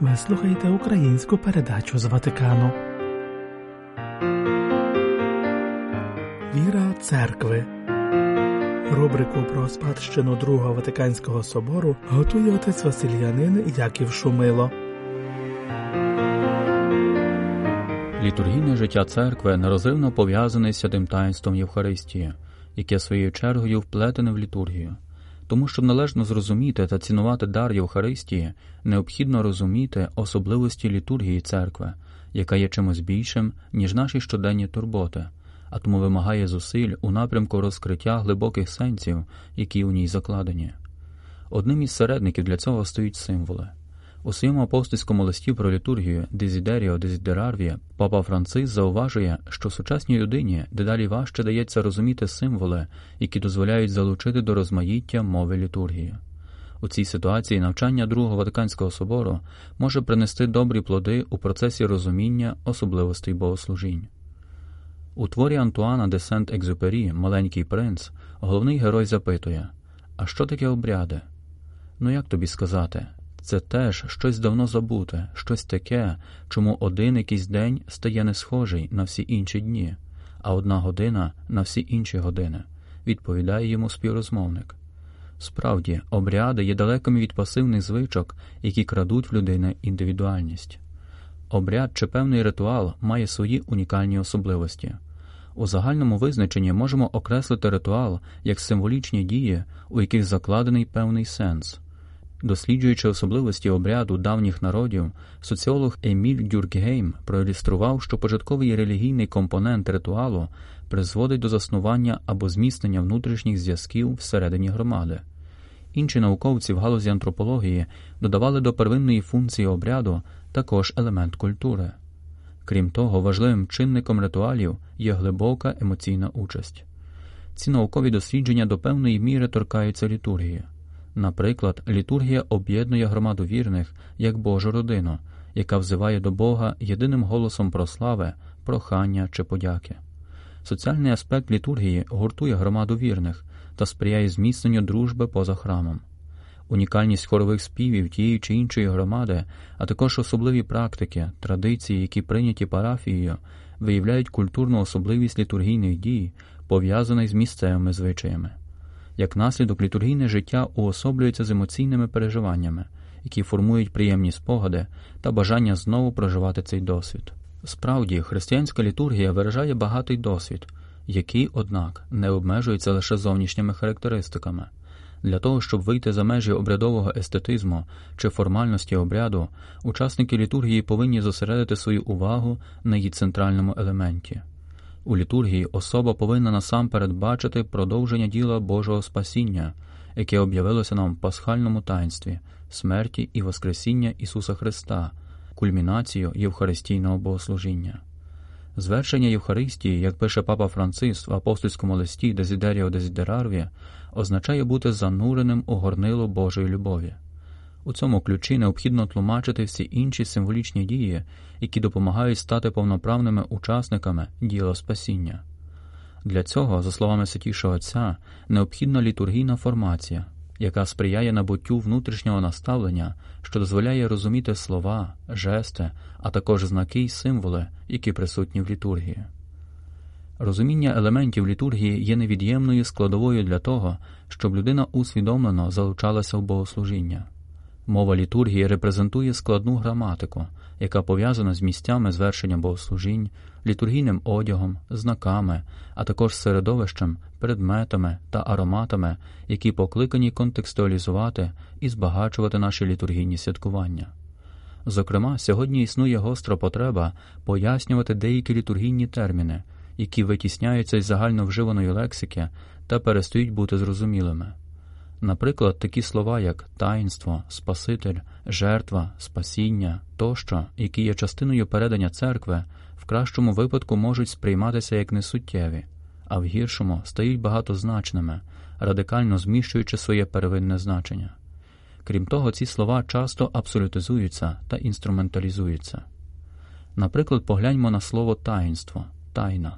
Ви слухаєте українську передачу з Ватикану. Віра церкви. Рубрику про спадщину Другого Ватиканського собору готує отець Васильянин Яків Шумило. Літургійне життя церкви нерозривно пов'язане з святим таїнством Євхаристії, яке своєю чергою вплетене в літургію. Тому, щоб належно зрозуміти та цінувати дар Євхаристії, необхідно розуміти особливості літургії церкви, яка є чимось більшим, ніж наші щоденні турботи, а тому вимагає зусиль у напрямку розкриття глибоких сенсів, які у ній закладені. Одним із середників для цього стоїть символи. У своєму апостольському листі про літургію Дезідеріо Дезідерарвія папа Франциск зауважує, що сучасній людині дедалі важче дається розуміти символи, які дозволяють залучити до розмаїття мови літургії. У цій ситуації навчання Другого Ватиканського собору може принести добрі плоди у процесі розуміння особливостей богослужінь. У творі Антуана де Сент Екзюпері Маленький принц головний герой запитує: А що таке обряди? Ну як тобі сказати? Це теж щось давно забуте, щось таке, чому один якийсь день стає не схожий на всі інші дні, а одна година на всі інші години, відповідає йому співрозмовник. Справді, обряди є далекими від пасивних звичок, які крадуть в людини індивідуальність. Обряд чи певний ритуал має свої унікальні особливості. У загальному визначенні можемо окреслити ритуал як символічні дії, у яких закладений певний сенс. Досліджуючи особливості обряду давніх народів, соціолог Еміль Дюркгейм проілюстрував, що початковий релігійний компонент ритуалу призводить до заснування або зміцнення внутрішніх зв'язків всередині громади. Інші науковці в галузі антропології додавали до первинної функції обряду також елемент культури. Крім того, важливим чинником ритуалів є глибока емоційна участь. Ці наукові дослідження до певної міри торкаються літургії. Наприклад, літургія об'єднує громаду вірних як Божу родину, яка взиває до Бога єдиним голосом прослави, прохання чи подяки. Соціальний аспект літургії гуртує громаду вірних та сприяє зміцненню дружби поза храмом. Унікальність хорових співів тієї чи іншої громади, а також особливі практики, традиції, які прийняті парафією, виявляють культурну особливість літургійних дій, пов'язаних з місцевими звичаями. Як наслідок, літургійне життя уособлюється з емоційними переживаннями, які формують приємні спогади та бажання знову проживати цей досвід. Справді, християнська літургія виражає багатий досвід, який, однак, не обмежується лише зовнішніми характеристиками. Для того, щоб вийти за межі обрядового естетизму чи формальності обряду, учасники літургії повинні зосередити свою увагу на її центральному елементі. У літургії особа повинна насамперед бачити продовження діла Божого спасіння, яке об'явилося нам в пасхальному таїнстві, смерті і Воскресіння Ісуса Христа, кульмінацію Євхаристійного богослужіння. Звершення Євхаристії, як пише папа Франциск в апостольському листі Дезідеріо Дезідерарві, означає бути зануреним у горнило Божої любові. У цьому ключі необхідно тлумачити всі інші символічні дії, які допомагають стати повноправними учасниками діла спасіння. Для цього, за словами Святішого Отця, необхідна літургійна формація, яка сприяє набуттю внутрішнього наставлення, що дозволяє розуміти слова, жести, а також знаки й символи, які присутні в літургії. Розуміння елементів літургії є невід'ємною складовою для того, щоб людина усвідомлено залучалася в богослужіння. Мова літургії репрезентує складну граматику, яка пов'язана з місцями звершення богослужінь, літургійним одягом, знаками, а також середовищем, предметами та ароматами, які покликані контекстуалізувати і збагачувати наші літургійні святкування. Зокрема, сьогодні існує гостра потреба пояснювати деякі літургійні терміни, які витісняються із загально вживаної лексики та перестають бути зрозумілими. Наприклад, такі слова, як таїнство, Спаситель, жертва, спасіння тощо, які є частиною передання церкви, в кращому випадку можуть сприйматися як несуттєві, а в гіршому стають багатозначними, радикально зміщуючи своє первинне значення. Крім того, ці слова часто абсолютизуються та інструменталізуються. Наприклад, погляньмо на слово таїнство, тайна.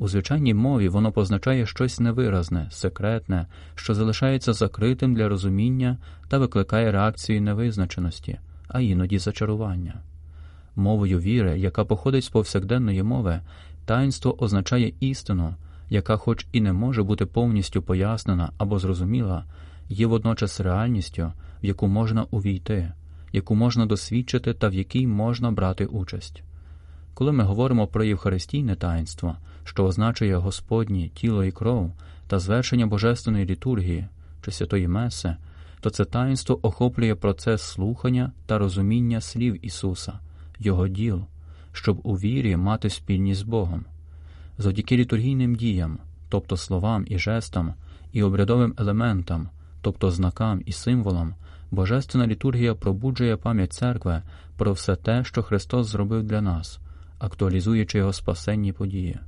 У звичайній мові воно позначає щось невиразне, секретне, що залишається закритим для розуміння та викликає реакцію невизначеності, а іноді зачарування. Мовою віри, яка походить з повсякденної мови, таїнство означає істину, яка, хоч і не може бути повністю пояснена або зрозуміла, є водночас реальністю, в яку можна увійти, яку можна досвідчити та в якій можна брати участь. Коли ми говоримо про Євхаристійне таїнство, що означає Господнє тіло і кров та звершення Божественної літургії чи святої Меси, то це таїнство охоплює процес слухання та розуміння слів Ісуса, Його діл, щоб у вірі мати спільність з Богом. Завдяки літургійним діям, тобто словам і жестам, і обрядовим елементам, тобто знакам і символам, Божественна літургія пробуджує пам'ять церкви про все те, що Христос зробив для нас, актуалізуючи його спасенні події.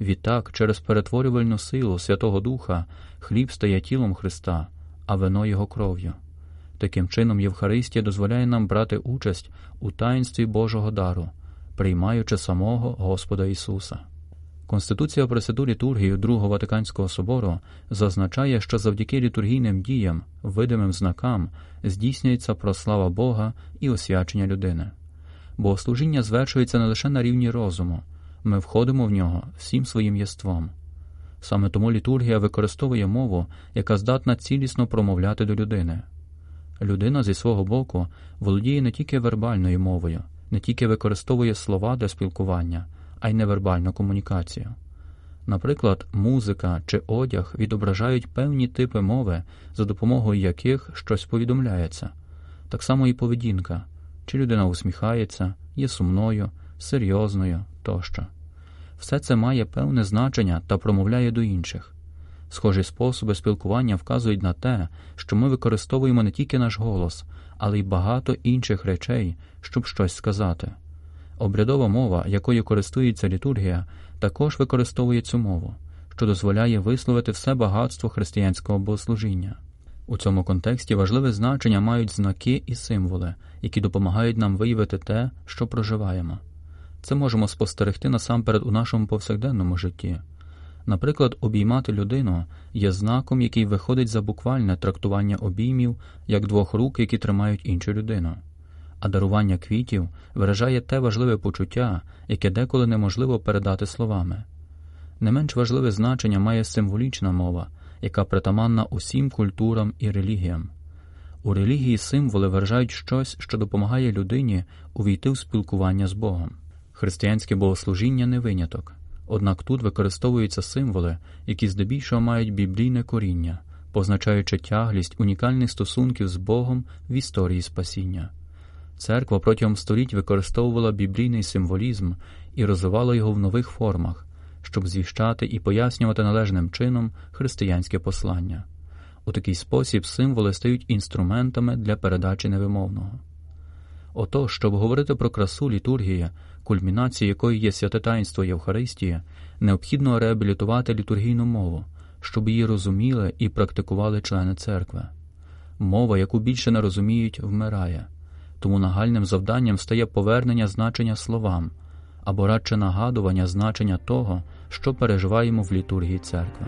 Відтак, через перетворювальну силу Святого Духа хліб стає тілом Христа, а вино його кров'ю. Таким чином, Євхаристія дозволяє нам брати участь у таїнстві Божого дару, приймаючи самого Господа Ісуса. Конституція про святу літургію Другого Ватиканського собору зазначає, що завдяки літургійним діям, видимим знакам, здійснюється прослава Бога і освячення людини. Богослужіння звершується не лише на рівні розуму, ми входимо в нього всім своїм єством. Саме тому літургія використовує мову, яка здатна цілісно промовляти до людини. Людина зі свого боку володіє не тільки вербальною мовою, не тільки використовує слова для спілкування, а й невербальну комунікацію. Наприклад, музика чи одяг відображають певні типи мови, за допомогою яких щось повідомляється, так само і поведінка, чи людина усміхається, є сумною, серйозною тощо. Все це має певне значення та промовляє до інших. Схожі способи спілкування вказують на те, що ми використовуємо не тільки наш голос, але й багато інших речей, щоб щось сказати. Обрядова мова, якою користується літургія, також використовує цю мову, що дозволяє висловити все багатство християнського богослужіння. У цьому контексті важливе значення мають знаки і символи, які допомагають нам виявити те, що проживаємо. Це можемо спостерегти насамперед у нашому повсякденному житті. Наприклад, обіймати людину є знаком, який виходить за буквальне трактування обіймів як двох рук, які тримають іншу людину. А дарування квітів виражає те важливе почуття, яке деколи неможливо передати словами. Не менш важливе значення має символічна мова, яка притаманна усім культурам і релігіям. У релігії символи виражають щось, що допомагає людині увійти в спілкування з Богом. Християнське богослужіння не виняток, однак тут використовуються символи, які здебільшого мають біблійне коріння, позначаючи тяглість унікальних стосунків з Богом в історії спасіння. Церква протягом століть використовувала біблійний символізм і розвивала його в нових формах, щоб звіщати і пояснювати належним чином християнське послання. У такий спосіб символи стають інструментами для передачі невимовного. Ото, щоб говорити про красу літургії, кульмінацією якої є святе таїнство Євхаристії, необхідно реабілітувати літургійну мову, щоб її розуміли і практикували члени церкви. Мова, яку більше не розуміють, вмирає, тому нагальним завданням стає повернення значення словам або радше нагадування значення того, що переживаємо в літургії церкви.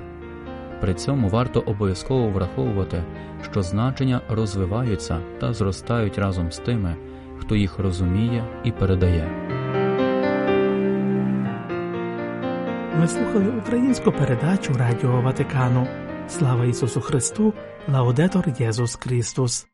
При цьому варто обов'язково враховувати, що значення розвиваються та зростають разом з тими, хто їх розуміє і передає. Ви слухали українську передачу Радіо Ватикану. Слава Ісусу Христу! Лаудетор Єсус Христос!